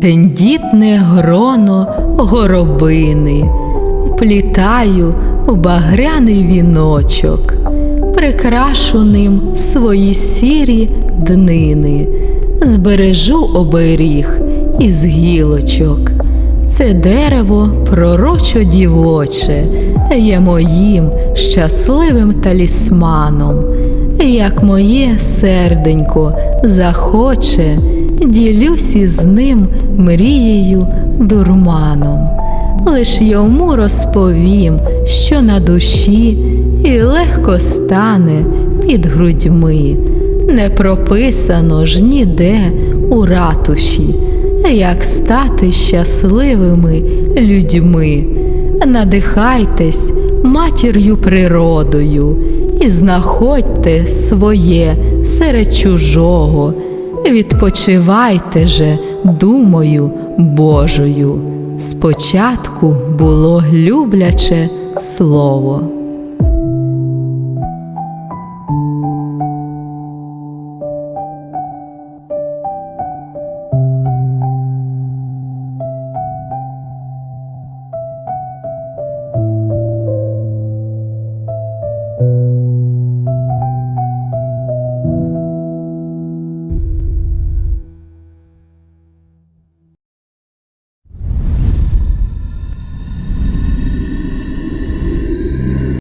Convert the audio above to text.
тендітне гроно горобини, вплітаю у багряний віночок, прикрашу ним свої сірі днини, збережу оберіг із гілочок. Це дерево пророчо дівоче, є моїм щасливим талісманом. Як моє серденько захоче, ділюсь із ним мрією дурманом. Лиш йому розповім, що на душі, і легко стане під грудьми. Не прописано ж ніде у ратуші, як стати щасливими людьми. Надихайтесь матір'ю природою і знаходьте своє серед чужого. Відпочивайте же думою Божою. Спочатку було любляче слово.